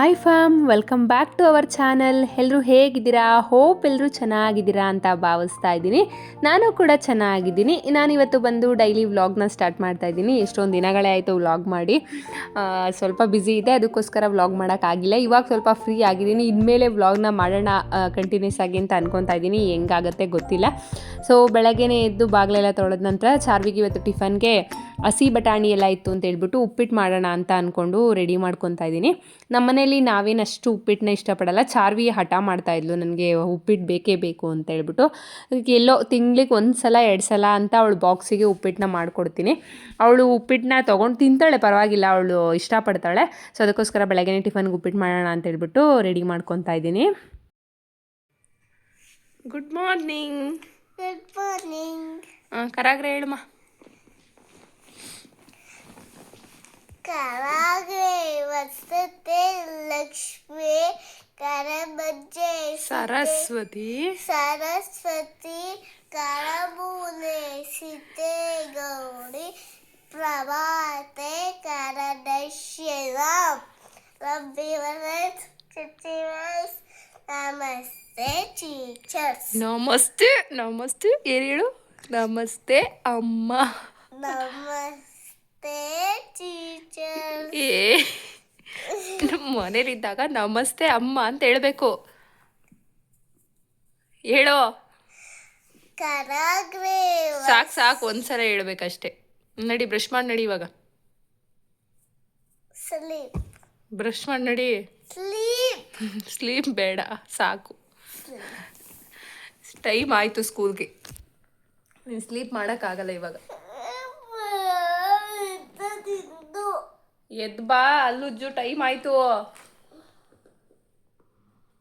Hi fam welcome back to our channel. ಎಲ್ಲರೂ ಹೇಗಿದ್ದೀರಾ? Hope ಎಲ್ಲರೂ ಚೆನ್ನಾಗಿದ್ದೀರಾ ಅಂತ ಭಾವಿಸ್ತಾ ಇದ್ದೀನಿ. ನಾನು ಕೂಡ ಚೆನ್ನಾಗಿದ್ದೀನಿ. ನಾನಿವತ್ತು ಬಂದು ಡೈಲಿ ವ್ಲಾಗ್ನ ಸ್ಟಾರ್ಟ್ ಮಾಡ್ತಾ ಇದ್ದೀನಿ. ಎಷ್ಟೊಂದು ದಿನಗಳೇ ಆಯಿತು ವ್ಲಾಗ್ ಮಾಡಿ. ಸ್ವಲ್ಪ ಬ್ಯುಸಿ ಇದೆ. ಅದಕ್ಕೋಸ್ಕರ ವ್ಲಾಗ್ ಮಾಡೋಕ್ಕಾಗಿಲ್ಲ ಇವಾಗ ಸ್ವಲ್ಪ ಫ್ರೀ ಆಗಿದ್ದೀನಿ. ಇನ್ಮೇಲೆ ವ್ಲಾಗ್ನ ಮಾಡೋಣ ಕಂಟಿನ್ಯೂಸ್ ಆಗಿ ಅಂತ ಅನ್ಕೊತಾ ಇದ್ದೀನಿ. ಹೆಂಗಾಗತ್ತೆ ಗೊತ್ತಿಲ್ಲ. ಸೊ ಬೆಳಗ್ಗೆನೇ ಎದ್ದು ಬಾಗಿಲೆಲ್ಲ ತೊಳೆದ ನಂತರ ಚಾರ್ವಿಗೆ ಇವತ್ತು ಟಿಫನ್ಗೆ ಹಸಿ ಬಟಾಣಿ ಎಲ್ಲ ಇತ್ತು ಅಂತ ಹೇಳ್ಬಿಟ್ಟು ಉಪ್ಪಿಟ್ಟು ಮಾಡೋಣ ಅಂತ ಅಂದ್ಕೊಂಡು ರೆಡಿ ಮಾಡ್ಕೊತಾ ಇದ್ದೀನಿ. ನಮ್ಮ ಮನೆಯಲ್ಲಿ ನಾವೇನು ಅಷ್ಟು ಉಪ್ಪಿಟ್ಟನ್ನ ಇಷ್ಟಪಡಲ್ಲ. ಚಾರ್ವಿ ಹಠ ಮಾಡ್ತಾ ಇದ್ಲು, ನನಗೆ ಉಪ್ಪಿಟ್ಟು ಬೇಕೇ ಬೇಕು ಅಂತ ಹೇಳ್ಬಿಟ್ಟು. ಎಲ್ಲೋ ತಿಂಗ್ಳಿಗೆ ಒಂದು ಸಲ ಎರಡು ಸಲ ಅಂತ ಅವಳು ಬಾಕ್ಸಿಗೆ ಉಪ್ಪಿಟ್ಟನ್ನ ಮಾಡಿಕೊಡ್ತೀನಿ. ಅವಳು ಉಪ್ಪಿಟ್ಟನ್ನ ತೊಗೊಂಡು ತಿಂತಾಳೆ, ಪರವಾಗಿಲ್ಲ, ಅವಳು ಇಷ್ಟಪಡ್ತಾಳೆ. ಸೊ ಅದಕ್ಕೋಸ್ಕರ ಬೆಳಗ್ಗೆನೇ ಟಿಫನ್ಗೆ ಉಪ್ಪಿಟ್ಟು ಮಾಡೋಣ ಅಂತ ಹೇಳ್ಬಿಟ್ಟು ರೆಡಿ ಮಾಡ್ಕೊತಾ ಇದ್ದೀನಿ. Good morning Good morning. ಕರಾಗ್ರೆ ಹೇಳಮ್ಮ ಕರಾಗೆ ವಸತೆ ಲಕ್ಷ್ಮಿ ಕರಮಜ್ಜೆ ಸರಸ್ವತಿ ಸರಸ್ವತಿ ಕರಮೂಲೆ ಸೀತೆ ಗೌರಿ ಪ್ರಭಾತೆ ಕರದರ್ಶನ ರವಿವರತ್ ಚಿಚಿವಸ್ ನಮಸ್ತೆ teachers ನಮಸ್ತೆ ನಮಸ್ತೆ ಏನು ಹೇಳು ನಮಸ್ತೆ ಅಮ್ಮ. ನಮಸ್ತೆ ಟೀಚರ್ಸ್ ಏ ನಮ್ಮ ಮನೇಲಿದ್ದಾಗ ನಮಸ್ತೆ ಅಮ್ಮ ಅಂತ ಹೇಳ್ಬೇಕು. ಹೇಳೋ. ಸಾಕು ಸಾಕು ಒಂದ್ಸಲ ಹೇಳ್ಬೇಕಷ್ಟೇ. ನಡಿ ಬ್ರಷ್ ಮಾಡಿ ನಡಿ ಇವಾಗ. ಬ್ರಷ್ ಮಾಡಿ ನಡಿ. ಸ್ಲೀಪ್ ಸ್ಲೀಪ್ ಬೇಡ ಸಾಕು. ಟೈಮ್ ಆಯಿತು ಸ್ಕೂಲ್ಗೆ ನೀನು ಸ್ಲೀಪ್ ಮಾಡೋಕ್ಕಾಗಲ್ಲ ಇವಾಗ. ಎದ್ದು ಎದ್ ಬಾ ಅಲ್ಲುಜ್ಜು ಟೈಮ್ ಆಯಿತು.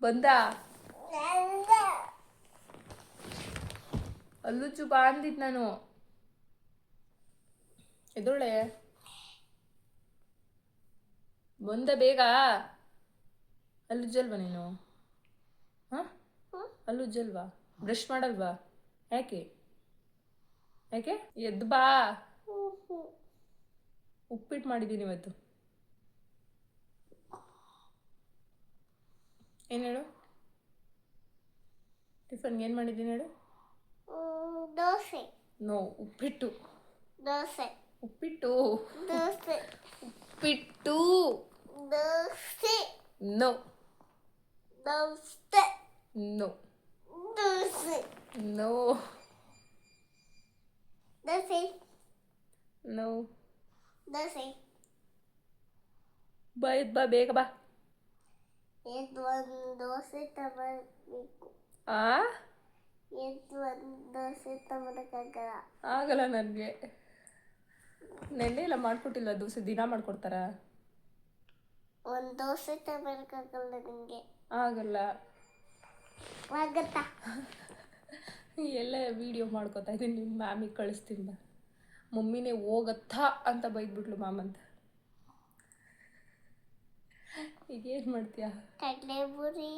ಬಂದ? ಅಲ್ಲುಜ್ಜು ಬಾ ಅಂದಿದ್ ನಾನು. ಎದೊಳೆ ಬಂದ ಬೇಗ? ಅಲ್ಲುಜ್ಜಲ್ವ ನೀನು? ಹಾಂ? ಅಲ್ಲುಜ್ಜಲ್ವಾ ಬ್ರಷ್ ಮಾಡಲ್ವಾ ಯಾಕೆ? ಯಾಕೆ? ಎದ್ದು ಬಾ. ಉಪ್ಪಿಟ್ಟು ಮಾಡಿದ್ದೀನಿ ಇವತ್ತು. ಏನು ಹೇಳು? ಟಿಫನ್ ಏನು ಮಾಡಿದ್ದೀನಿ ಹೇಳು? ದೋಸೆ. ನೋ ಉಪ್ಪಿಟ್ಟು. ದೋಸೆ. ಉಪ್ಪಿಟ್ಟು. ದೋಸೆ. ಉಪ್ಪಿಟ್ಟು. Dosa. No. Dosa. No. Dosa no dosa no dosa ಬಾ ಎದ್ದು ಬಾ ಬೇಗ ಬಾ ಒಂದು ದೋಸೆ ತಗೋಬೇಕು ಆ? ಒಂದು ದೋಸೆ ಆಗಲ್ಲ ನನಗೆ. ನೆನ್ನೆ ಇಲ್ಲ ಮಾಡ್ಕೊಟ್ಟಿಲ್ಲ ದೋಸೆ ದಿನ ಮಾಡ್ಕೊಡ್ತಾರ? ಒಂದು ದೋಸೆ ತಗೋಬೇಕಾಗಲ್ಲ ನಿಮಗೆ ಆಗಲ್ಲ. ಆಗತ್ತಾ ಎಲ್ಲ ವಿಡಿಯೋ ಮಾಡ್ಕೊತಾ ಇದ್ದೀನಿ ನಿಮ್ಮ ಮ್ಯಾಮಿಗೆ ಕಳಿಸ್ತೀನಿ ಬಾ. ಮಮ್ಮಿನೇ ಹೋಗತ್ತಾ ಅಂತ ಬೈದ್ಬಿಟ್ಲು ಮ್ಯಾಮ್ ಅಂತ ಈಗ ಏನು ಮಾಡ್ತೀಯಾ ಕಡಲೆಪುರಿ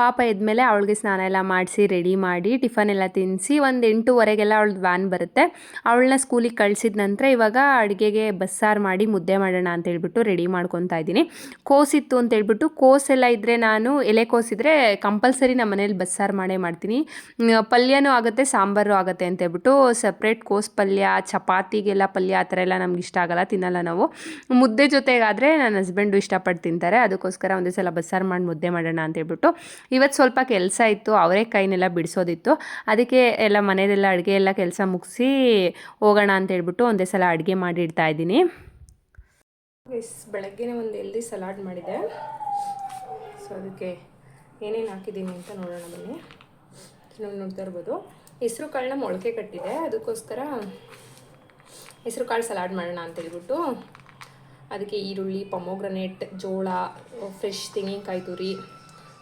ಪಾಪ ಎದ್ಮೇಲೆ ಅವಳಿಗೆ ಸ್ನಾನ ಎಲ್ಲ ಮಾಡಿಸಿ, ರೆಡಿ ಮಾಡಿ, ಟಿಫನ್ ಎಲ್ಲ ತಿನ್ನಿಸಿ, ಒಂದು ಎಂಟೂವರೆಗೆಲ್ಲ ಅವಳದ್ದು ವ್ಯಾನ್ ಬರುತ್ತೆ. ಅವಳನ್ನ ಸ್ಕೂಲಿಗೆ ಕಳಿಸಿದ ನಂತರ ಇವಾಗ ಅಡುಗೆಗೆ ಬಸ್ಸಾರು ಮಾಡಿ ಮುದ್ದೆ ಮಾಡೋಣ ಅಂತ ಹೇಳ್ಬಿಟ್ಟು ರೆಡಿ ಮಾಡ್ಕೊತಾ ಇದ್ದೀನಿ. ಕೋಸಿತ್ತು ಅಂತ ಹೇಳ್ಬಿಟ್ಟು ಕೋಸೆಲ್ಲ ಇದ್ದರೆ ನಾನು ಎಲೆ ಕೋಸಿದ್ರೆ ಕಂಪಲ್ಸರಿ ನಮ್ಮ ಮನೇಲಿ ಬಸ್ಸಾರು ಮಾಡೇ ಮಾಡ್ತೀನಿ. ಪಲ್ಯನೂ ಆಗುತ್ತೆ, ಸಾಂಬಾರು ಆಗುತ್ತೆ ಅಂತ ಹೇಳ್ಬಿಟ್ಟು ಸಪ್ರೇಟ್ ಕೋಸ್ ಪಲ್ಯ, ಚಪಾತಿಗೆಲ್ಲ ಪಲ್ಯ ಆ ಥರ ಎಲ್ಲ ನಮ್ಗೆ ಇಷ್ಟ ಆಗಲ್ಲ, ತಿನ್ನಲ್ಲ ನಾವು. ಮುದ್ದೆ ಜೊತೆಗಾದರೆ ನನ್ನ ಹಸ್ಬೆಂಡು ಇಷ್ಟಪಟ್ಟು ತಿಂತಾರೆ. ಅದಕ್ಕೋಸ್ಕರ ಒಂದೇ ಸಲ ಬಸ್ಸಾರು ಮಾಡಿ ಮುದ್ದೆ ಮಾಡೋಣ ಅಂತ ಹೇಳ್ಬಿಟ್ಟು ಇವತ್ತು ಸ್ವಲ್ಪ ಕೆಲಸ ಇತ್ತು, ಅವರೇ ಕೈನೆಲ್ಲ ಬಿಡಿಸೋದಿತ್ತು. ಅದಕ್ಕೆ ಎಲ್ಲ ಮನೆಯದೆಲ್ಲ ಅಡುಗೆ ಎಲ್ಲ ಕೆಲಸ ಮುಗಿಸಿ ಹೋಗೋಣ ಅಂತ ಹೇಳ್ಬಿಟ್ಟು ಒಂದೇ ಸಲ ಅಡುಗೆ ಮಾಡಿ ಇಡ್ತಾ ಇದ್ದೀನಿ ಬೆಳಗ್ಗೆನೇ ಒಂದು ಎಲ್ದಿ ಸಲಾಡ್ ಮಾಡಿದೆ. ಸೊ ಅದಕ್ಕೆ ಏನೇನು ಹಾಕಿದ್ದೀನಿ ಅಂತ ನೋಡೋಣ ಬನ್ನಿ. ನೋಡ್ತಾ ಇರ್ಬೋದು. ಹೆಸರು ಕಾಳನ್ನ ಮೊಳಕೆ ಕಟ್ಟಿದೆ. ಅದಕ್ಕೋಸ್ಕರ ಹೆಸರು ಕಾಳು ಸಲಾಡ್ ಮಾಡೋಣ ಅಂತ ಹೇಳ್ಬಿಟ್ಟು ಅದಕ್ಕೆ ಈರುಳ್ಳಿ, ಪಮೋಗ್ರನೇಟ್, ಜೋಳ ಫ್ರೆಶ್ ತೆಂಗಿನಕಾಯಿ ತುರಿ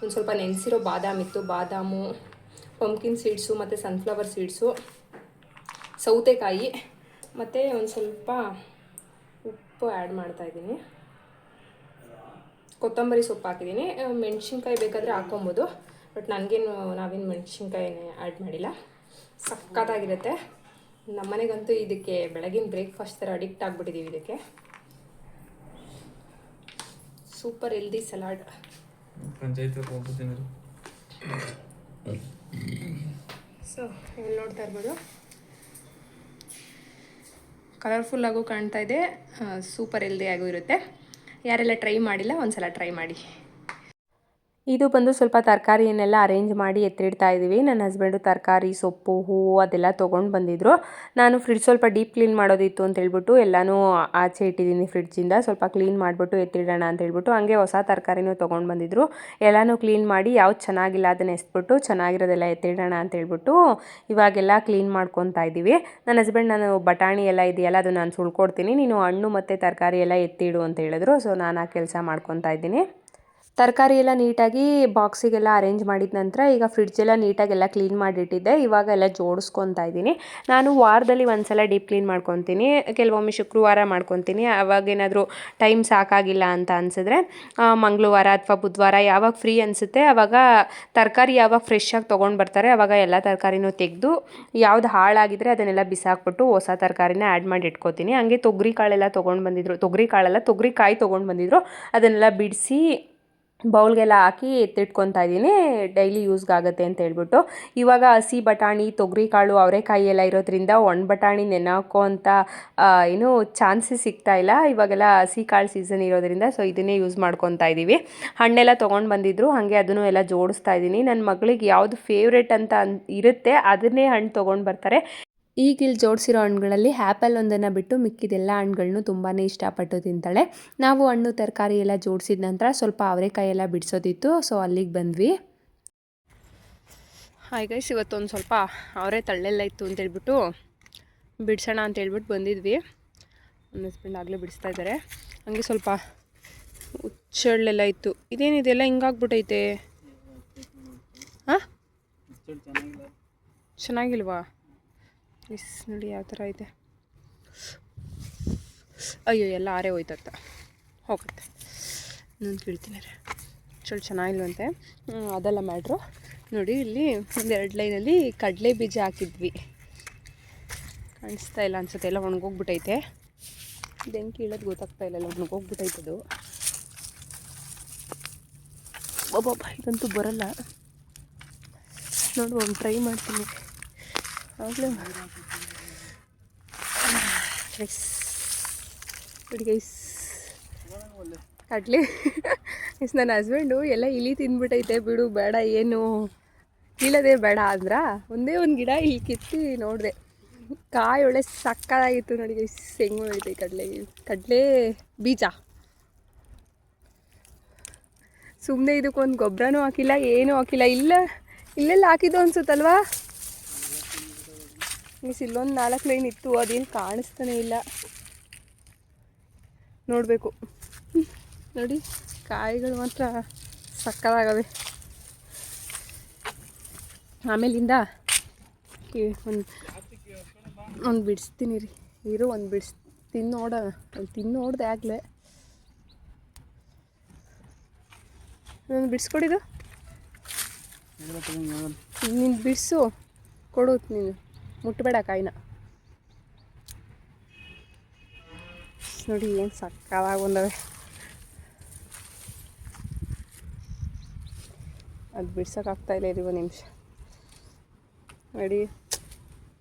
ಒಂದು ಸ್ವಲ್ಪ ನೆನೆಸಿರೋ ಬಾದಾಮಿ ಇತ್ತು. ಬಾದಾಮು ಪಂಪ್ಕಿನ್ ಸೀಡ್ಸು ಮತ್ತು ಸನ್ಫ್ಲವರ್ ಸೀಡ್ಸು ಸೌತೆಕಾಯಿ, ಮತ್ತು ಒಂದು ಸ್ವಲ್ಪ ಉಪ್ಪು ಆ್ಯಡ್ ಮಾಡ್ತಾಯಿದ್ದೀನಿ ಕೊತ್ತಂಬರಿ ಸೊಪ್ಪು ಹಾಕಿದ್ದೀನಿ. ಮೆಣಸಿನ್ಕಾಯಿ ಬೇಕಾದರೆ ಹಾಕೊಬೋದು ಬಟ್ ನನಗೇನು ನಾವೇನು ಮೆಣಸಿನ್ಕಾಯಿನೇ ಆ್ಯಡ್ ಮಾಡಿಲ್ಲ. ಸಕ್ಕತ್ತಾಗಿರುತ್ತೆ ನಮ್ಮನೆಗಂತೂ ಇದಕ್ಕೆ ಬೆಳಗಿನ ಬ್ರೇಕ್ಫಾಸ್ಟ್ ಥರ ಅಡಿಕ್ಟ್ ಆಗಿಬಿಟ್ಟಿದ್ದೀವಿ ಇದಕ್ಕೆ. ಸೂಪರ್ ಹೆಲ್ದಿ ಸಲಾಡ್ ಪಂಚಾಯತ್ ಹೋಗ್ಬಿಡ್ತೀನಿ ಸೊ ಇಲ್ಲಿ ನೋಡ್ತಾ ಇರ್ಬೋದು. ಕಲರ್ಫುಲ್ಲಾಗೂ ಕಾಣ್ತಾ ಇದೆ. ಸೂಪರ್ ಹೆಲ್ದಿ ಆಗೂ ಇರುತ್ತೆ. ಯಾರೆಲ್ಲ ಟ್ರೈ ಮಾಡಿಲ್ಲ, ಒಂದ್ಸಲ ಟ್ರೈ ಮಾಡಿ. ಇದು ಬಂದು ಸ್ವಲ್ಪ ತರಕಾರಿಯನ್ನೆಲ್ಲ ಅರೇಂಜ್ ಮಾಡಿ ಎತ್ತಿಡ್ತಾ ಇದ್ದೀವಿ. ನನ್ನ ಹಸ್ಬೆಂಡು ತರಕಾರಿ, ಸೊಪ್ಪು, ಹೂವು ಅದೆಲ್ಲ ತೊಗೊಂಡು ಬಂದಿದ್ರು. ನಾನು ಫ್ರಿಡ್ಜ್ ಸ್ವಲ್ಪ ಡೀಪ್ ಕ್ಲೀನ್ ಮಾಡೋದಿತ್ತು ಅಂತ ಹೇಳ್ಬಿಟ್ಟು ಎಲ್ಲನೂ ಆಚೆ ಇಟ್ಟಿದ್ದೀನಿ ಫ್ರಿಡ್ಜಿಂದ ಸ್ವಲ್ಪ ಕ್ಲೀನ್ ಮಾಡಿಬಿಟ್ಟು ಎತ್ತಿಡೋಣ ಅಂತ ಹೇಳ್ಬಿಟ್ಟು ಹಂಗೆ ಹೊಸ ತರಕಾರಿನೂ ತೊಗೊಂಡು ಬಂದಿದ್ರು. ಎಲ್ಲನೂ ಕ್ಲೀನ್ ಮಾಡಿ ಯಾವ್ದು ಚೆನ್ನಾಗಿಲ್ಲ ಅದನ್ನು ಎಸ್ಬಿಟ್ಟು ಚೆನ್ನಾಗಿರೋದೆಲ್ಲ ಎತ್ತಿಡೋಣ ಅಂತ ಹೇಳ್ಬಿಟ್ಟು ಇವಾಗೆಲ್ಲ ಕ್ಲೀನ್ ಮಾಡ್ಕೊತಾ ಇದ್ದೀವಿ. ನನ್ನ ಹಸ್ಬೆಂಡ್ ನಾನು ಬಟಾಣಿ ಎಲ್ಲ ಇದೆಯಲ್ಲ ಅದು ನಾನು ಸುಳ್ಕೊಡ್ತೀನಿ. ನೀನು ಹಣ್ಣು ಮತ್ತು ತರಕಾರಿ ಎಲ್ಲ ಎತ್ತಿಡು ಅಂತ ಹೇಳಿದ್ರು. ಸೊ ನಾನು ಆ ಕೆಲಸ ಮಾಡ್ಕೊತಾ ಇದ್ದೀನಿ. ತರಕಾರಿ ಎಲ್ಲ ನೀಟಾಗಿ ಬಾಕ್ಸಿಗೆಲ್ಲ ಅರೇಂಜ್ ಮಾಡಿದ ನಂತರ ಈಗ ಫ್ರಿಡ್ಜೆಲ್ಲ ನೀಟಾಗೆಲ್ಲ ಕ್ಲೀನ್ ಮಾಡಿಟ್ಟಿದ್ದೆ. ಇವಾಗ ಎಲ್ಲ ಜೋಡಿಸ್ಕೊತಾ ಇದ್ದೀನಿ. ನಾನು ವಾರದಲ್ಲಿ ಒಂದ್ಸಲ ಡೀಪ್ ಕ್ಲೀನ್ ಮಾಡ್ಕೊತೀನಿ. ಕೆಲವೊಮ್ಮೆ ಶುಕ್ರವಾರ ಮಾಡ್ಕೊತೀನಿ. ಅವಾಗೇನಾದರೂ ಟೈಮ್ ಸಾಕಾಗಿಲ್ಲ ಅಂತ ಅನಿಸಿದ್ರೆ ಮಂಗಳವಾರ ಅಥವಾ ಬುಧವಾರ ಯಾವಾಗ ಫ್ರೀ ಅನಿಸುತ್ತೆ ಆವಾಗ ತರಕಾರಿ ಯಾವಾಗ ಫ್ರೆಶ್ ಆಗಿ ತೊಗೊಂಡು ಬರ್ತಾರೆ ಆವಾಗ ಎಲ್ಲ ತರಕಾರಿನೂ ತೆಗೆದು, ಯಾವ್ದು ಹಾಳಾಗಿದ್ರೆ ಅದನ್ನೆಲ್ಲ ಬಿಸಾಕ್ಬಿಟ್ಟು ಹೊಸ ತರಕಾರಿನ ಆ್ಯಡ್ ಮಾಡಿ ಇಟ್ಕೋತೀನಿ ಹಂಗೆ ತೊಗರಿ ಕಾಳೆಲ್ಲ ತೊಗೊಂಡು ಬಂದಿದ್ರು, ತೊಗರಿ ಕಾಳೆಲ್ಲ ತೊಗರಿ ಕಾಯಿ ತೊಗೊಂಡು ಬಂದಿದ್ರು, ಅದನ್ನೆಲ್ಲ ಬಿಡಿಸಿ ಬೌಲ್ಗೆಲ್ಲ ಹಾಕಿ ಎತ್ತಿಟ್ಕೊತಾ ಇದ್ದೀನಿ. ಡೈಲಿ ಯೂಸ್ಗಾಗುತ್ತೆ ಅಂತ ಹೇಳ್ಬಿಟ್ಟು. ಇವಾಗ ಹಸಿ ಬಟಾಣಿ, ತೊಗರಿ ಕಾಳು ಅವರೆಕಾಯಿ ಎಲ್ಲ ಇರೋದ್ರಿಂದ ಒಣ ಬಟಾಣಿ ನೆನೆಹಾಕೋ ಅಂತ ಏನು ಚಾನ್ಸಸ್ ಸಿಗ್ತಾ ಇಲ್ಲ. ಇವಾಗೆಲ್ಲ ಹಸಿ ಕಾಳು ಸೀಸನ್ ಇರೋದ್ರಿಂದ ಸೊ ಇದನ್ನೇ ಯೂಸ್ ಮಾಡ್ಕೊತಾ ಇದ್ದೀವಿ. ಹಣ್ಣೆಲ್ಲ ತೊಗೊಂಡು ಬಂದಿದ್ರು. ಹಾಗೆ ಅದನ್ನು ಎಲ್ಲ ಜೋಡಿಸ್ತಾ ಇದ್ದೀನಿ. ನನ್ನ ಮಗಳಿಗೆ ಯಾವುದು ಫೇವ್ರೇಟ್ ಅಂತ ಇರುತ್ತೆ, ಅದನ್ನೇ ಹಣ್ಣು ತೊಗೊಂಡು ಬರ್ತಾರೆ. ಈಗ ಇಲ್ಲಿ ಜೋಡಿಸಿರೋ ಹಣ್ಣುಗಳಲ್ಲಿ ಆ್ಯಪಲ್ ಒಂದನ್ನು ಬಿಟ್ಟು ಮಿಕ್ಕಿದೆಲ್ಲ ಹಣ್ಣುಗಳನ್ನು ತುಂಬಾ ಇಷ್ಟಪಟ್ಟು ತಿಂತಾಳೆ. ನಾವು ಹಣ್ಣು ತರಕಾರಿ ಎಲ್ಲ ಜೋಡಿಸಿದ ನಂತರ ಸ್ವಲ್ಪ ಅವರೆಕಾಯಿ ಎಲ್ಲ ಬಿಡಿಸೋದಿತ್ತು. ಸೊ ಅಲ್ಲಿಗೆ ಬಂದ್ವಿ. ಹಾಯ್ ಗೈಸ್ ಇವತ್ತೊಂದು ಸ್ವಲ್ಪ ಅವರೇ ತಳ್ಳೆಲ್ಲ ಇತ್ತು ಅಂತೇಳ್ಬಿಟ್ಟು ಬಿಡಿಸೋಣ ಅಂತ ಹೇಳ್ಬಿಟ್ಟು ಬಂದಿದ್ವಿ. ನನ್ನ ಹಸ್ಬೆಂಡ್ ಆಗಲೇ ಬಿಡಿಸ್ತಾ ಇದ್ದಾರೆ. ಹಂಗೆ ಸ್ವಲ್ಪ ಹುಚ್ಚಳ್ಳೆಲ್ಲ ಇತ್ತು. ಇದೇನಿದೆಲ್ಲ ಹಿಂಗಾಗ್ಬಿಟ್ಟೈತೆ ಹಾಂ? ಚೆನ್ನಾಗಿಲ್ವಾ? ಇಸ್ ನೋಡಿ ಯಾವ ಥರ ಇದೆ? ಅಯ್ಯೋ, ಎಲ್ಲ ಆರೇ ಹೋಯ್ತತ್ತ ಹೋಗುತ್ತೆ. ನಾನು ಕೇಳ್ತೀನಿ ರೀ. ಚಲೋ ಚೆನ್ನಾಗಿಲ್ವಂತೆ. ಅದೆಲ್ಲ ಮಾಡ್ರು ನೋಡಿ, ಇಲ್ಲಿ ಒಂದೆರಡು ಲೈನಲ್ಲಿ ಕಡಲೆ ಬೀಜ ಹಾಕಿದ್ವಿ. ಕಾಣಿಸ್ತಾ ಇಲ್ಲ ಅನ್ಸುತ್ತೆ. ಎಲ್ಲ ಒಣಗೋಗ್ಬಿಟ್ಟೈತೆ. ಇದೆಂಗೆ ಕೀಳೋದು ಗೊತ್ತಾಗ್ತಾ ಇಲ್ಲ. ಎಲ್ಲ ಒಣಗೋಗ್ಬಿಟ್ಟೈತೆ ಅದು. ಒಬ್ಬೊಬ್ಬ ಇದಂತೂ ಬರಲ್ಲ. ನೋಡು, ಒಂದು ಟ್ರೈ ಮಾಡ್ತೀನಿ. ಆಗಲೇ ಬಿಡಿ ಗೈಸ್ ಕಡ್ಲಿ. ಇಸ್ ನನ್ನ ಹಸ್ಬೆಂಡು ಎಲ್ಲ ಇಲಿ ತಿಂದ್ಬಿಟ್ಟೈತೆ ಬಿಡು, ಬೇಡ, ಏನು? ಕೀಳೋದೇ ಬೇಡ ಅಂದ್ರ ಒಂದೇ ಒಂದು ಗಿಡ ಇಲ್ಲಿ ಕಿತ್ತಿ ನೋಡಿದೆ. ಕಾಯಿ ಒಳ್ಳೆ ಸಕ್ಕದಾಗಿತ್ತು ನೋಡಿ ಗೈಸ್ ಹೆಂಗೆ ಬೆಳಿತೈತೆ ಕಡಲೆ. ಕಡಲೆ ಬೀಜ. ಸುಮ್ಮನೆ ಇದಕ್ಕೊಂದು ಗೊಬ್ಬರನೂ ಹಾಕಿಲ್ಲ, ಏನೂ ಹಾಕಿಲ್ಲ. ಇಲ್ಲ, ಇಲ್ಲೆಲ್ಲ ಹಾಕಿದ್ದು ಅನ್ಸುತ್ತಲ್ವಾ? ಮಿಸ್ ಇಲ್ಲೊಂದು ನಾಲ್ಕು ಲೈನ್ ಇತ್ತು ಅದೇನು ಕಾಣಿಸ್ತಾನೆ ಇಲ್ಲ. ನೋಡಬೇಕು. ನೋಡಿ ಕಾಯಿಗಳು ಮಾತ್ರ ಸಕ್ಕದಾಗವೆ. ಆಮೇಲಿಂದ ಒಂದು ಒಂದು ಬಿಡಿಸ್ತೀನಿ ರೀ. ಇರು ಒಂದು ಬಿಡಿಸ್ ತಿಂದು ನೋಡ ಒಂದು ತಿಂದು ನೋಡ್ದೆ ಆಗಲೇ. ಒಂದು ಬಿಡಿಸ್ಕೊಡಿದು ನೀನು ಬಿಡಿಸು ಕೊಡು ನೀನು. ಮುಟ್ಟಬೇಡ ಕಾಯಿನ. ನೋಡಿ ಏನು ಸಕ್ಕದಾಗಿ ಬಂದವೆ. ಅದು ಬಿಡ್ಸೋಕ್ಕಾಗ್ತಾ ಇಲ್ಲ ಇರಿ ಒಂದು ನಿಮಿಷ. ನೋಡಿ.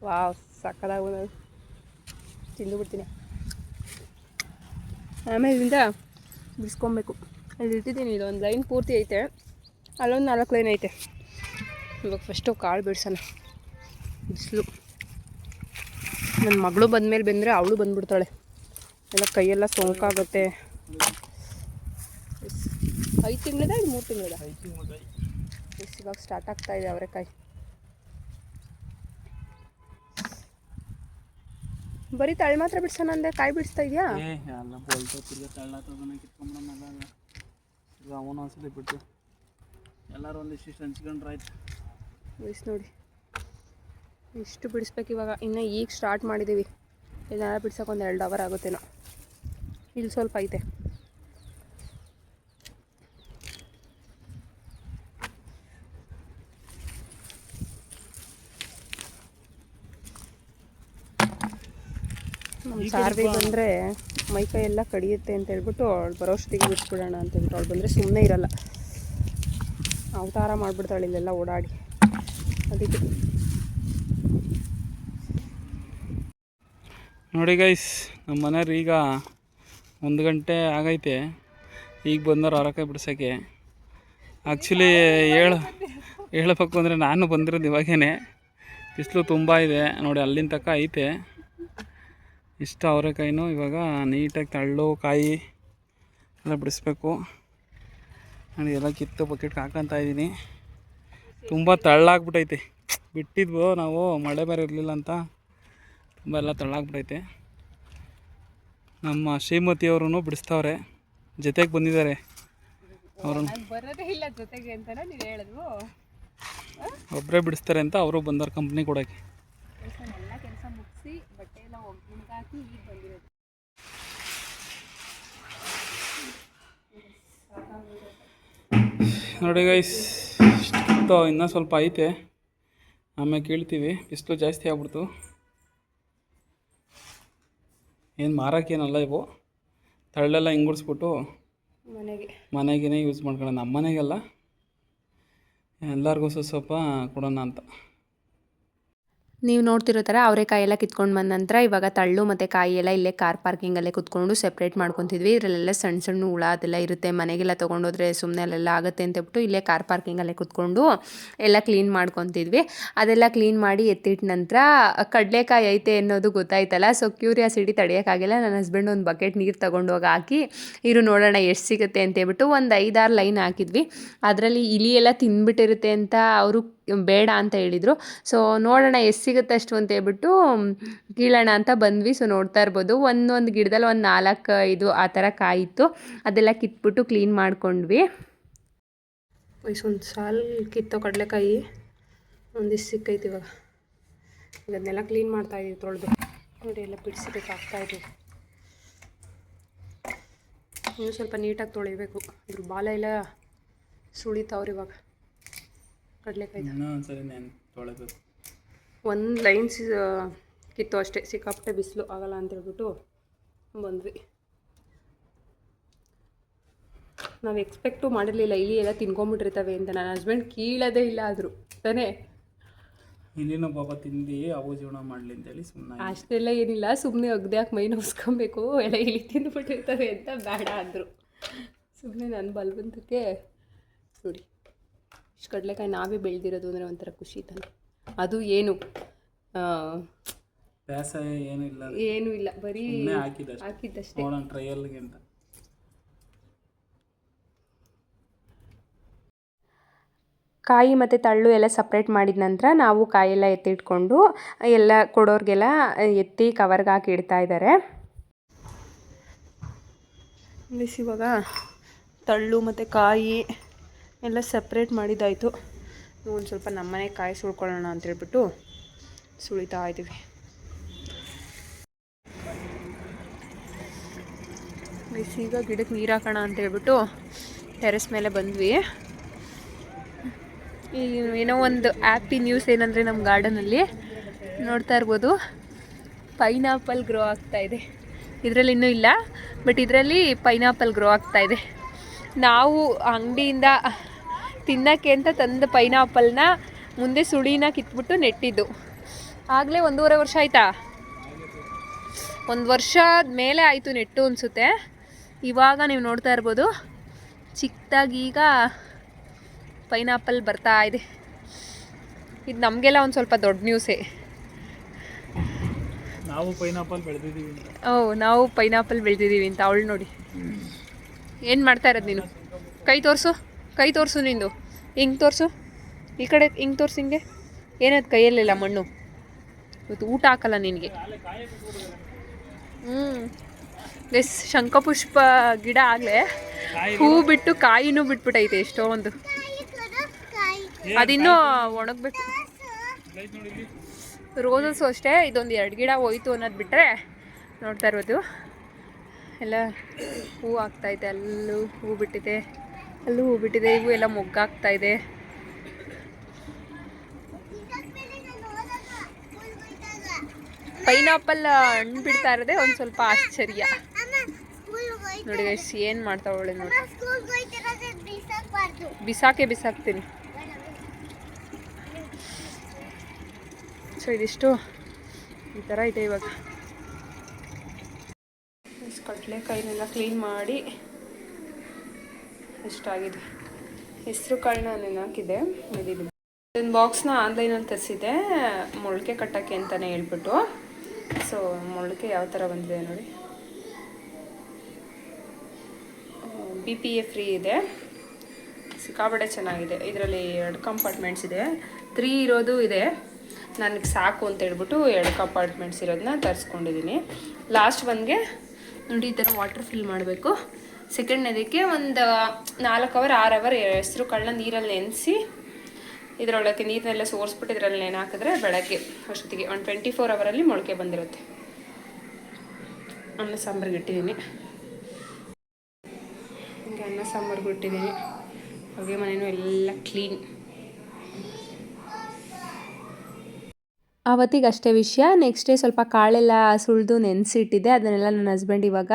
ವಾವ್ ಸಕ್ಕದಾಗ ಬಂದವೆ. ತಿಂದು ಬಿಡ್ತೀನಿ. ಆಮೇಲಿಂದ ಬಿಡಿಸ್ಕೊಬೇಕು. ಅಲ್ಲಿ ಇಟ್ಟಿದ್ದೀನಿ, ಇದೊಂದು ಲೈನ್ ಪೂರ್ತಿ ಐತೆ. ಅಲ್ಲೊಂದು ನಾಲ್ಕು ಲೈನ್ ಐತೆ. ಇವಾಗ ಫಸ್ಟು ಕಾಳು ಬಿಡ್ಸೋಣ. ಬಿಸಿಲು ನನ್ನ ಮಗಳು ಬಂದಮೇಲೆ ಬಂದರೆ ಅವಳು ಬಂದ್ಬಿಡ್ತಾಳೆ. ಎಲ್ಲ ಕೈಯೆಲ್ಲ ಸೋಂಕಾಗುತ್ತೆ. ಐದು ತಿಂಗಳದ ಇದು ಮೂರು ತಿಂಗಳದ? ಎಷ್ಟು ಇವಾಗ ಸ್ಟಾರ್ಟ್ ಆಗ್ತಾ ಇದೆ ಅವರೆಕಾಯಿ? ಬರೀ ತಳಿ ಮಾತ್ರ ಬಿಡ್ಸೋಣ ಅಂದೆ ಕಾಯಿ ಬಿಡಿಸ್ತಾ ಇದೆಯಾ? ಅವನು ಬಿಟ್ಟು ಎಲ್ಲರೂ ಒಂದಿಷ್ಟು ಹಂಚ್ಕೊಂಡ್ರಾಯ್ತು ನೋಡಿ. ಇಷ್ಟು ಬಿಡಿಸ್ಬೇಕು ಇವಾಗ. ಇನ್ನು ಈಗ ಸ್ಟಾರ್ಟ್ ಮಾಡಿದ್ದೀವಿ ಇದನ್ನೆಲ್ಲ ಬಿಡ್ಸೋಕೆ ಒಂದು ಎರಡು ಅವರ್ ಆಗುತ್ತೇನೋ. ಇಲ್ಲಿ ಸ್ವಲ್ಪ ಐತೆ. ಸಾರ್ವಿ ಬಂದರೆ ಮೈಕೈ ಎಲ್ಲ ಕಡಿಯುತ್ತೆ ಅಂತ ಹೇಳ್ಬಿಟ್ಟು ಅವಳು ಬರೋಷ್ಟಿಗೆ ಬಿಟ್ಬಿಡೋಣ ಅಂತ ಹೇಳ್ಬಿಟ್ಟು ಅವಳು ಬಂದರೆ ಸುಮ್ಮನೆ ಇರಲ್ಲ. ಅವತಾರ ಮಾಡಿಬಿಡ್ತಾಳೆ ಇಲ್ಲೆಲ್ಲ ಓಡಾಡಿ. ಅದಕ್ಕೆ ನೋಡಿ ಗೈಸ್ ನಮ್ಮ ಮನೆಯವ್ರು ಈಗ ಒಂದು ಗಂಟೆ ಆಗೈತೆ. ಈಗ ಬಂದವ್ರು ಹೊರಕಾಯಿ ಬಿಡ್ಸೋಕ್ಕೆ. ಆ್ಯಕ್ಚುಲಿ ಹೇಳು ಹೇಳಬೇಕು ಅಂದರೆ ನಾನು ಬಂದಿರೋದು ಇವಾಗೇನೆ. ಬಿಸಿಲು ತುಂಬ ಇದೆ. ನೋಡಿ ಅಲ್ಲಿನ ತನಕ ಐತೆ. ಇಷ್ಟು ಅವರೆಕಾಯಿನೂ ಇವಾಗ ನೀಟಾಗಿ ತಳ್ಳು, ಕಾಯಿ ಎಲ್ಲ ಬಿಡಿಸ್ಬೇಕು. ನಾನು ಎಲ್ಲ ಕಿತ್ತು ಬಕೆಟ್ಗೆ ಹಾಕಂತ ಇದ್ದೀನಿ. ತುಂಬ ತಳ್ಳಾಗ್ಬಿಟ್ಟೈತೆ ಬಿಟ್ಟಿದ್ವು ನಾವು, ಮಳೆ ಬೇರೆ ಇರಲಿಲ್ಲ ಅಂತ. ತುಂಬ ಎಲ್ಲ ತಳ್ಳಾಗ್ಬಿಟ್ಟೈತೆ ನಮ್ಮ ಶ್ರೀಮತಿಯವರು ಬಿಡಿಸ್ತವ್ರೆ. ಜೊತೆಗೆ ಬಂದಿದ್ದಾರೆ. ಒಬ್ಬರೇ ಬಿಡಿಸ್ತಾರೆ ಅಂತ ಅವರು ಬಂದಾರ ಕಂಪ್ನಿ ಕೊಡೋಕೆ ನೋಡಿ ಗೈಸ್ ಇಷ್ಟು ಇನ್ನೂ ಸ್ವಲ್ಪ ಐತೆ. ಆಮೇಲೆ ಕೇಳ್ತೀವಿ. ಬಿಸಿಲು ಜಾಸ್ತಿ ಆಗ್ಬಿಡ್ತು. ಏನು ಮಾರೋಕ್ಕೇನಲ್ಲ ಇವು. ತಳ್ಳೆಲ್ಲ ಹಿಂಗುಡ್ಸ್ಬಿಟ್ಟು ಮನೆಗೆ. ಮನೆಗೇ ಯೂಸ್ ಮಾಡ್ಕೊಳ್ಳೋಣ. ನಮ್ಮ ಮನೆಗೆಲ್ಲ ಎಲ್ಲರಿಗೂ ಸ್ವಲ್ಪ ಸ್ವಲ್ಪ ಕೊಡೋಣ ಅಂತ. ನೀವು ನೋಡ್ತಿರೋ ಥರ ಅವರೆಕಾಯಿ ಎಲ್ಲ ಕಿತ್ಕೊಂಡು ಬಂದ ನಂತರ ಇವಾಗ ತಳ್ಳು ಮತ್ತು ಕಾಯಿ ಎಲ್ಲ ಇಲ್ಲೇ ಕಾರ್ ಪಾರ್ಕಿಂಗಲ್ಲೇ ಕುತ್ಕೊಂಡು ಸೆಪ್ರೇಟ್ ಮಾಡ್ಕೊತಿದ್ವಿ. ಇದರಲ್ಲೆಲ್ಲ ಸಣ್ಣ ಸಣ್ಣ ಹುಳ ಅದೆಲ್ಲ ಇರುತ್ತೆ. ಮನೆಗೆಲ್ಲ ತೊಗೊಂಡೋದ್ರೆ ಸುಮ್ಮನೆ ಅಲ್ಲೆಲ್ಲ ಆಗುತ್ತೆ ಅಂತ ಹೇಳ್ಬಿಟ್ಟು ಇಲ್ಲೇ ಕಾರ್ ಪಾರ್ಕಿಂಗಲ್ಲೇ ಕುತ್ಕೊಂಡು ಎಲ್ಲ ಕ್ಲೀನ್ ಮಾಡ್ಕೊತಿದ್ವಿ. ಅದೆಲ್ಲ ಕ್ಲೀನ್ ಮಾಡಿ ಎತ್ತಿಟ್ಟ ನಂತರ ಕಡಲೆಕಾಯಿ ಐತೆ ಅನ್ನೋದು ಗೊತ್ತಾಯ್ತಲ್ಲ. ಸೊ ಕ್ಯೂರಿಯಾಸಿಟಿ ತಡೆಯೋಕ್ಕಾಗಿಲ್ಲ. ನನ್ನ ಹಸ್ಬೆಂಡ್ ಒಂದು ಬಕೆಟ್ ನೀರು ತೊಗೊಂಡೋಗಿ ಹಾಕಿ, ಇರು ನೋಡೋಣ ಎಷ್ಟು ಸಿಗುತ್ತೆ? ಅಂತೇಳ್ಬಿಟ್ಟು ಒಂದು ಐದಾರು ಲೈನ್ ಹಾಕಿದ್ವಿ. ಅದರಲ್ಲಿ ಇಲಿ ಎಲ್ಲ ತಿಂದ್ಬಿಟ್ಟಿರುತ್ತೆ ಅಂತ ಅವರು ಬೇಡ ಅಂತ ಹೇಳಿದರು. ಸೊ ನೋಡೋಣ ಎಷ್ಟು ಸಿಗುತ್ತೆ ಅಷ್ಟು ಅಂತ ಹೇಳ್ಬಿಟ್ಟು ಕೀಳೋಣ ಅಂತ ಬಂದ್ವಿ. ಸೊ ನೋಡ್ತಾ ಇರ್ಬೋದು. ಒಂದೊಂದು ಗಿಡದಲ್ಲಿ ಒಂದು ನಾಲ್ಕು, ಐದು ಆ ಥರ ಕಾಯಿತ್ತು. ಅದೆಲ್ಲ ಕಿತ್ಬಿಟ್ಟು ಕ್ಲೀನ್ ಮಾಡ್ಕೊಂಡ್ವಿ. ಒಂದು ಸಾಲು ಕಿತ್ತೋ ಕಡಲೆಕಾಯಿ, ಒಂದಿಷ್ಟು ಸಿಕ್ಕೈತಿ ಇವಾಗ. ಅದನ್ನೆಲ್ಲ ಕ್ಲೀನ್ ಮಾಡ್ತಾ ಇದೀವಿ ತೊಳೆದು. ನೋಡಿ, ಎಲ್ಲ ಬಿಡಿಸ್ಬೇಕು ಆಗ್ತಾ ಇದೀವಿ ಇನ್ನೂ ಸ್ವಲ್ಪ ನೀಟಾಗಿ ತೊಳಿಬೇಕು. ಅದ್ರ ಬಾಲ ಎಲ್ಲ ಸುಳಿತಾವ್ರಿ ಇವಾಗ. ಕಡಲೆಕಾಯಿ ನಾನು ತೊಳೆದು. ಒಂದು ಲೈನ್ಸ್ ಕಿತ್ತು ಅಷ್ಟೇ. ಸಿಕ್ಕಾಪಟ್ಟೆ ಬಿಸಿಲು ಆಗಲ್ಲ ಅಂತ ಹೇಳ್ಬಿಟ್ಟು ಬಂದ್ವಿ. ನಾವು ಎಕ್ಸ್ಪೆಕ್ಟು ಮಾಡಿರಲಿಲ್ಲ ಇಲ್ಲಿ ಎಲ್ಲ ತಿನ್ಕೊಂಬಿಟ್ಟಿರ್ತವೆ ಅಂತ. ನನ್ನ ಹಸ್ಬೆಂಡ್ ಕೀಳೋದೇ ಇಲ್ಲ ಆದರೂ. ತಾನೇ? ಇಲ್ಲಿನೂ ಪಾಪ ತಿಂದು ಅವು ಜೀವನ ಮಾಡಲಿ ಅಂತೇಳಿ ಸುಮ್ಮನೆ ಅಷ್ಟೆಲ್ಲ ಏನಿಲ್ಲ ಸುಮ್ಮನೆ ಒಗ್ದೆ ಹಾಕಿ ಮೈ ನೋಸ್ಕೊಬೇಕು ಎಲ್ಲ ಇಲ್ಲಿ ತಿಂದುಬಿಟ್ಟಿರ್ತವೆ ಅಂತ ಬೇಡ ಅಂದರು ಸುಮ್ಮನೆ ನನ್ನ ಬಲ್ವಂತಕ್ಕೆ ನೋಡಿ ಇಷ್ಟು ಕಡಲೆಕಾಯಿ ನಾವೇ ಬೆಳೆದಿರೋದು ಅಂದರೆ ಒಂಥರ ಖುಷಿ ತಾನೆ. ಅದು ಏನು ಆ, ಬೇಸಾಯ ಏನಿಲ್ಲ ಏನೂ ಇಲ್ಲ ಬರೀ ಹಾಕಿದ್ದಷ್ಟೇ. ನೋಡೋಣ ಟ್ರಯಲ್ಗೆ ಅಂತ ಕಾಯಿ ಮತ್ತು ತಳ್ಳು ಎಲ್ಲ ಸಪ್ರೇಟ್ ಮಾಡಿದ ನಂತರ ನಾವು ಕಾಯೆಲ್ಲ ಎತ್ತಿಟ್ಕೊಂಡು ಎಲ್ಲ ಕೊಡೋರಿಗೆಲ್ಲ ಎತ್ತಿ ಕವರ್ಗೆ ಹಾಕಿ ಇಡ್ತಾ ಇದ್ದಾರೆ. ಇವಾಗ ತಳ್ಳು ಮತ್ತು ಕಾಯಿ ಎಲ್ಲ ಸಪ್ರೇಟ್ ಮಾಡಿದ್ದಾಯಿತು. ಒಂದು ಸ್ವಲ್ಪ ನಮ್ಮನೆ ಕಾಯಿ ಸುಳ್ಕೊಳ್ಳೋಣ ಅಂತೇಳ್ಬಿಟ್ಟು ಸುಳಿತಾ ಇದ್ದೀವಿ. ಬಿಸಿಗ ಗಿಡಕ್ಕೆ ನೀರು ಹಾಕೋಣ ಅಂತ ಹೇಳ್ಬಿಟ್ಟು ಟೆರೆಸ್ ಮೇಲೆ ಬಂದ್ವಿ. ಈ ಏನೋ ಒಂದು ಆ್ಯಪಿ ನ್ಯೂಸ್ ಏನಂದರೆ ನಮ್ಮ ಗಾರ್ಡನಲ್ಲಿ ನೋಡ್ತಾ ಇರ್ಬೋದು. ಪೈನಾಪಲ್ ಗ್ರೋ ಆಗ್ತಾ ಇದೆ. ಇದರಲ್ಲಿ ಇನ್ನೂ ಇಲ್ಲ ಬಟ್ ಇದರಲ್ಲಿ ಪೈನಾಪಲ್ ಗ್ರೋ ಆಗ್ತಾ ಇದೆ. ನಾವು ಅಂಗಡಿಯಿಂದ ತಿನ್ನೋಕ್ಕೆ ಅಂತ ತಂದ ಪೈನಾಪಲ್ನ ಮುಂದೆ ಸುಳಿನ ಕಿತ್ಬಿಟ್ಟು ನೆಟ್ಟಿದ್ದು. ಆಗಲೇ ಒಂದೂವರೆ ವರ್ಷ ಆಯಿತಾ? ಒಂದು ವರ್ಷ ಮೇಲೆ ಆಯಿತು ನೆಟ್ಟು ಅನಿಸುತ್ತೆ. ಇವಾಗ ನೀವು ನೋಡ್ತಾ ಇರ್ಬೋದು ಚಿಕ್ಕದಾಗಿ ಈಗ ಪೈನಾಪಲ್ ಬರ್ತಾ ಇದೆ. ಇದು ನಮಗೆಲ್ಲ ಒಂದು ಸ್ವಲ್ಪ ದೊಡ್ಡ ನ್ಯೂಸೇ ನಾವು ಪೈನಾಪಲ್ ಬೆಳೆದಿದ್ದೀವಿ ಓ ನಾವು ಪೈನಾಪಲ್ ಬೆಳೆದಿದ್ದೀವಿ ಅಂತ ಅವಳು ನೋಡಿ. ಏನು ಮಾಡ್ತಾ ಇರೋದು ನೀನು? ಕೈ ತೋರಿಸು. ಕೈ ತೋರಿಸು ನಿಂದು. ಹಿಂಗೆ ತೋರಿಸು. ಈ ಕಡೆ ಹಿಂಗೆ ತೋರಿಸು ಹಿಂಗೆ. ಏನದು ಕೈಯಲ್ಲಿಲ್ಲ ಮಣ್ಣು? ಇವತ್ತು ಊಟ ಹಾಕಲ್ಲ ನಿನಗೆ. ಹ್ಞೂ ಎಸ್, ಶಂಖಪುಷ್ಪ ಗಿಡ ಆಗಲೇ ಹೂ ಬಿಟ್ಟು ಕಾಯಿನೂ ಬಿಟ್ಬಿಟ್ಟೈತೆ ಎಷ್ಟೋ ಒಂದು. ಅದಿನ್ನೂ ಒಣಗಬೇಕು ರೋಸಸ್ಸು ಅಷ್ಟೇ, ಇದೊಂದು ಎರಡು ಗಿಡ ಹೋಯ್ತು ಅನ್ನೋದು ಬಿಟ್ಟರೆ ನೋಡ್ತಾ ಇರೋದು. ಎಲ್ಲ ಹೂ ಆಗ್ತಾಯಿದೆ ಅಲ್ಲೂ ಹೂ ಬಿಟ್ಟಿದೆ. ಅಲ್ಲೂ ಹೂ ಬಿಟ್ಟಿದೆ ಇವು ಎಲ್ಲ ಮೊಗ್ಗಾಗ್ತಾ ಇದೆ. ಪೈನಾಪಲ್ ಹಣ್ಣು ಬಿಡ್ತಾ ಇರೋದೇ ಒಂದು ಸ್ವಲ್ಪ ಆಶ್ಚರ್ಯ. ನೋಡಿ ಗೈಸ್ ಏನು ಮಾಡ್ತಾವಳೆ ನೋಡಿ. ಬಿಸಾಕೆ ಬಿಸಾಕ್ತೀನಿ. ಸೊ ಇದಿಷ್ಟು. ಈ ಥರ ಇದೆ ಇವಾಗ. ಕಡಲೆಕಾಯಿನೆಲ್ಲ ಕ್ಲೀನ್ ಮಾಡಿ ಇಷ್ಟಾಗಿದೆ. ಹೆಸರು ಕಾಳನ್ನ ನೆನಾಕಿದೆ ಇದೊಂದು. ಬಾಕ್ಸ್ನ ಆನ್ಲೈನಲ್ಲಿ ತರಿಸಿದೆ ಮೊಳಕೆ ಕಟ್ಟೋಕ್ಕೆ ಅಂತಲೇ ಹೇಳ್ಬಿಟ್ಟು. ಸೊ ಮೊಳಕೆ ಯಾವ ಥರ ಬಂದಿದೆ ನೋಡಿ. ಬಿ ಪಿ ಎ ಫ್ರೀ ಇದೆ. ಸಿಕ್ಕಾಬಡೆ ಚೆನ್ನಾಗಿದೆ. ಇದರಲ್ಲಿ ಎರಡು ಕಂಪಾರ್ಟ್ಮೆಂಟ್ಸ್ ಇದೆ. ತ್ರೀ ಇರೋದು ಇದೆ. ನನಗೆ ಸಾಕು ಅಂತ ಹೇಳ್ಬಿಟ್ಟು ಎರಡು ಕಂಪಾರ್ಟ್ಮೆಂಟ್ಸ್ ಇರೋದನ್ನ ತರಿಸ್ಕೊಂಡಿದ್ದೀನಿ ಲಾಸ್ಟ್ ಒನ್ಗೆ ನೋಡಿ ಈ ಥರ ವಾಟರ್ ಫಿಲ್ ಮಾಡಬೇಕು. ಸೆಕೆಂಡ್ನೇದಕ್ಕೆ ಒಂದು ನಾಲ್ಕು ಅವರ್ ಆರು ಅವರ್ ಹೆಸರು ಕಳ್ಳ ನೀರಲ್ಲಿ ನೆನೆಸಿ ಇದರೊಳಗೆ ನೀರನ್ನೆಲ್ಲ ಸೋರಿಸ್ಬಿಟ್ಟು ಇದರಲ್ಲಿ ನೆನೆ ಹಾಕಿದ್ರೆ ಬೆಳಗ್ಗೆ ಅಷ್ಟೊತ್ತಿಗೆ ಒಂದು ಟ್ವೆಂಟಿ ಫೋರ್ ಅವರಲ್ಲಿ ಮೊಳಕೆ ಬಂದಿರುತ್ತೆ. ಅನ್ನ ಸಾಂಬಾರಿಗೆ ಇಟ್ಟಿದ್ದೀನಿ. ಹಿಂಗೆ ಅನ್ನ ಸಾಂಬಾರ್ಗೂ ಇಟ್ಟಿದ್ದೀನಿ. ಅಡುಗೆ ಮನೆಯೂ ಎಲ್ಲ ಕ್ಲೀನ್ ಆವತ್ತಿಗೆ ಅಷ್ಟೇ ವಿಷಯ. ನೆಕ್ಸ್ಟ್ ಡೇ ಸ್ವಲ್ಪ ಕಾಳೆಲ್ಲ ಸುಳಿದು ನೆನೆಸಿಟ್ಟಿದೆ ಅದನ್ನೆಲ್ಲ ನನ್ನ ಹಸ್ಬೆಂಡ್ ಇವಾಗ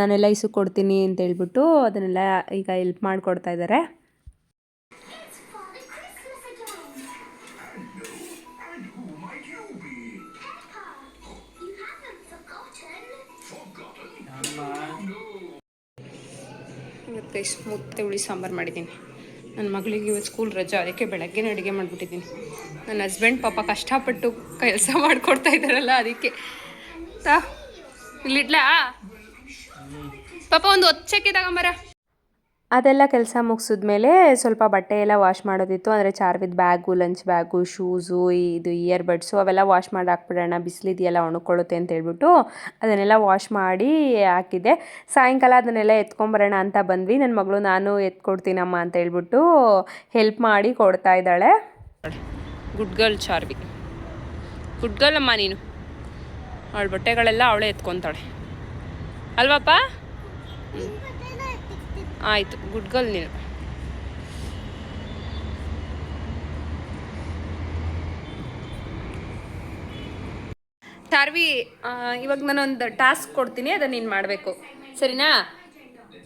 ನಾನೆಲ್ಲ ಇಸು ಕೊಡ್ತೀನಿ ಅಂತ ಹೇಳ್ಬಿಟ್ಟು ಅದನ್ನೆಲ್ಲ ಈಗ ಹೆಲ್ಪ್ ಮಾಡಿಕೊಡ್ತಾ ಇದ್ದಾರೆ ಇವತ್ತು ಸ್ಮೂತ್ ಹುಳಿ ಸಾಂಬಾರು ಮಾಡಿದ್ದೀನಿ. ನನ್ನ ಮಗಳಿಗೆ ಇವತ್ತು ಸ್ಕೂಲ್ ರಜಾ, ಅದಕ್ಕೆ ಬೆಳಗ್ಗೆನೇ ಅಡುಗೆ ಮಾಡಿಬಿಟ್ಟಿದ್ದೀನಿ. ನನ್ನ ಹಸ್ಬೆಂಡ್ ಪಾಪ ಕಷ್ಟಪಟ್ಟು ಕೆಲಸ ಮಾಡಿಕೊಡ್ತಾ ಇದ್ದಾರಲ್ಲ, ಅದಕ್ಕೆ. ತಾ, ಇಲ್ಲಿಡ್ಲಾ? ಪಾಪ ಒಂದು ಹೊಚ್ಚಕ್ಕೆ ತಗೊಂಬರ. ಅದೆಲ್ಲ ಕೆಲಸ ಮುಗಿಸಿದ್ಮೇಲೆ ಸ್ವಲ್ಪ ಬಟ್ಟೆ ಎಲ್ಲ ವಾಶ್ ಮಾಡೋದಿತ್ತು. ಅಂದರೆ ಚಾರ್ವಿದ ಬ್ಯಾಗು ಲಂಚ್ ಬ್ಯಾಗು ಶೂಸು ಇದು ಇಯರ್ ಬಡ್ಸು ಅವೆಲ್ಲ ವಾಶ್ ಮಾಡಿ ಹಾಕ್ಬಿಡೋಣ, ಬಿಸಿಲಿದೆಯಲ್ಲ ಒಣಕೊಳ್ಳುತ್ತೆ ಅಂತ ಹೇಳ್ಬಿಟ್ಟು ಅದನ್ನೆಲ್ಲ ವಾಶ್ ಮಾಡಿ ಹಾಕಿದ್ದೆ. ಸಾಯಂಕಾಲ ಅದನ್ನೆಲ್ಲ ಎತ್ಕೊಂಬರೋಣ ಅಂತ ಬಂದ್ವಿ. ನನ್ನ ಮಗಳು, ನಾನು ಎತ್ಕೊಡ್ತೀನಮ್ಮ ಅಂತ ಹೇಳ್ಬಿಟ್ಟು ಹೆಲ್ಪ್ ಮಾಡಿ ಕೊಡ್ತಾ ಇದ್ದಾಳೆ. Good girl Charvi. Good girl ಅಮ್ಮ ನೀನು. ಅವಳ ಬಟ್ಟೆಗಳೆಲ್ಲ ಅವಳೇ ಎತ್ಕೊತಾಳೆ. ಅಲ್ವಾಪ್ಪ? ಆಯಿತು ಗುಡ್ ಗರ್ಲ್ ನೀನು. ಚಾರ್ವಿ ಆ, ಇವಾಗ ನಾನೊಂದು ಟಾಸ್ಕ್ ಕೊಡ್ತೀನಿ ಅದನ್ನ ನೀನು ಮಾಡಬೇಕು. ಸರಿನಾ?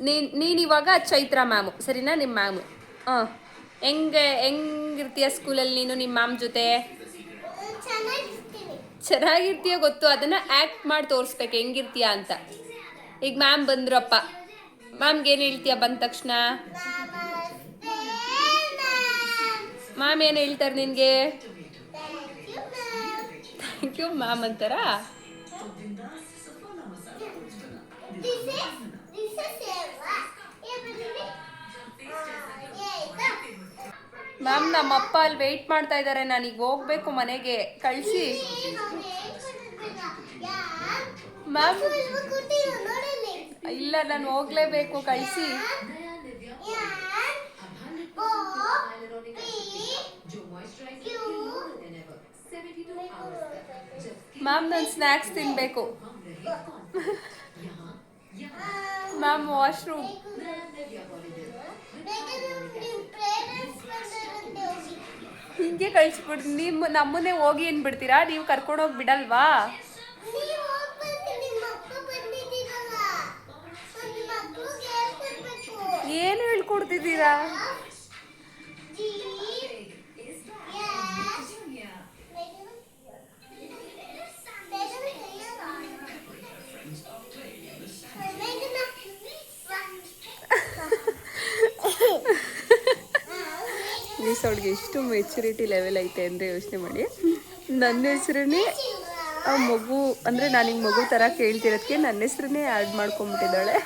ನೀನು ನೀನು ಇವಾಗ ಚೈತ್ರ ಮ್ಯಾಮು ಸರಿನಾ ನಿಮ್ಮ ಮ್ಯಾಮು? ಹಾಂ ಹೆಂಗೆ ಹೆಂಗಿರ್ತೀಯ ಸ್ಕೂಲಲ್ಲಿ ನೀನು ನಿಮ್ಮ ಮ್ಯಾಮ್ ಜೊತೆ? ಚೆನ್ನಾಗಿರ್ತೀಯ ಗೊತ್ತು ಅದನ್ನು ಆ್ಯಕ್ಟ್ ಮಾಡಿ ತೋರಿಸ್ಬೇಕು ಹೆಂಗಿರ್ತೀಯ ಅಂತ. ಈಗ ಮ್ಯಾಮ್ ಬಂದ್ರಪ್ಪ. ಮ್ಯಾಮ್ಗೆ ಏನು ಹೇಳ್ತೀಯ? ಬಂದ ತಕ್ಷಣ. ಮ್ಯಾಮ್ ಏನು ಹೇಳ್ತಾರೆ ನಿನಗೆ? ಥ್ಯಾಂಕ್ ಯು ಮ್ಯಾಮ್ ಅಂತಾರಾ? ಮ್ಯಾಮ್ ನಮ್ಮ ಅಪ್ಪ ಅಲ್ಲಿ ವೆಯ್ಟ್ ಮಾಡ್ತಾ ಇದ್ದಾರೆ ನಾನೀಗ ಹೋಗ್ಬೇಕು ಮನೆಗೆ. ಕಳಿಸಿ. ಮ್ಯಾಮ್ ಇಲ್ಲ, ನಾನು ಹೋಗ್ಲೇಬೇಕು, ಕಳಿಸಿ. ಮ್ಯಾಮ್, ನಾನು ಸ್ನ್ಯಾಕ್ಸ್ ತಿನ್ಬೇಕು. Ma'am, washroom. ಹಿಂಗೆ ಕಳಿಸ್ಬಿಡ್ರಿ ನಿಮ್ಮ ನಮ್ಮನ್ನೇ ಹೋಗಿ ಏನು ಬಿಡ್ತೀರಾ? ನೀವು ಕರ್ಕೊಂಡೋಗಿ ಬಿಡಲ್ವಾ? ಏನು ಕೊಡ್ತಿದ್ದೀರಾ? ಈ ಅವ್ಳಿಗೆ ಎಷ್ಟು ಮೆಚುರಿಟಿ ಲೆವೆಲ್ ಐತೆ ಅಂದರೆ ಯೋಚನೆ ಮಾಡಿ. ನನ್ನ ಹೆಸ್ರನ್ನೇ ಆ ಮಗು, ಅಂದರೆ ನಾನು ಹಿಂಗೆ ಮಗು ಥರ ಕೇಳ್ತಿರೋದಕ್ಕೆ ನನ್ನ ಹೆಸ್ರನ್ನೇ ಆ್ಯಡ್ ಮಾಡ್ಕೊಂಬಿಟ್ಟಿದ್ದಾಳೆ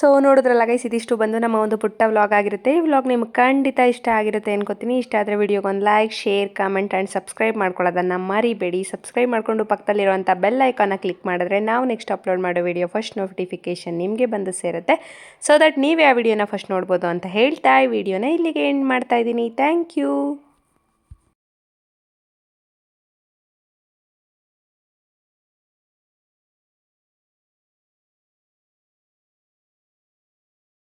ಸೊ ನೋಡಿದ್ರಲ್ಲ ಗೈಸ್ ಇದಿಷ್ಟು ಬಂದು ನಮ್ಮ ಒಂದು ಪುಟ್ಟ ವ್ಲಾಗ್ ಆಗಿರುತ್ತೆ. ಈ ವ್ಲಾಗ್ ನಿಮ್ಗೆ ಖಂಡಿತ ಇಷ್ಟ ಆಗಿರುತ್ತೆ ಅನ್ಕೋತೀನಿ. ಇಷ್ಟ ಆದರೆ ವಿಡಿಯೋಗೆ ಒಂದು like share comment and subscribe ಮಾಡ್ಕೊಳ್ಳೋದನ್ನು ಮರಿಬೇಡಿ. ಸಬ್ಸ್ಕ್ರೈಬ್ ಮಾಡಿಕೊಂಡು ಪಕ್ಕದಲ್ಲಿರುವಂಥ ಬೆಲ್ ಐಕಾನ ಕ್ಲಿಕ್ ಮಾಡಿದ್ರೆ ನಾವು ನೆಕ್ಸ್ಟ್ ಅಪ್ಲೋಡ್ ಮಾಡೋ ವಿಡಿಯೋ ಫಸ್ಟ್ ನೋಟಿಫಿಕೇಷನ್ ನಿಮಗೆ ಬಂದು ಸೇರುತ್ತೆ. ಸೊ ದಟ್ ನೀವು ಆ ವಿಡಿಯೋನ ಫಸ್ಟ್ ನೋಡ್ಬೋದು ಅಂತ ಹೇಳ್ತಾ ಈ ವಿಡಿಯೋನ ಇಲ್ಲಿಗೆ ಎಂಡ್ ಮಾಡ್ತಾ ಇದ್ದೀನಿ. Thank you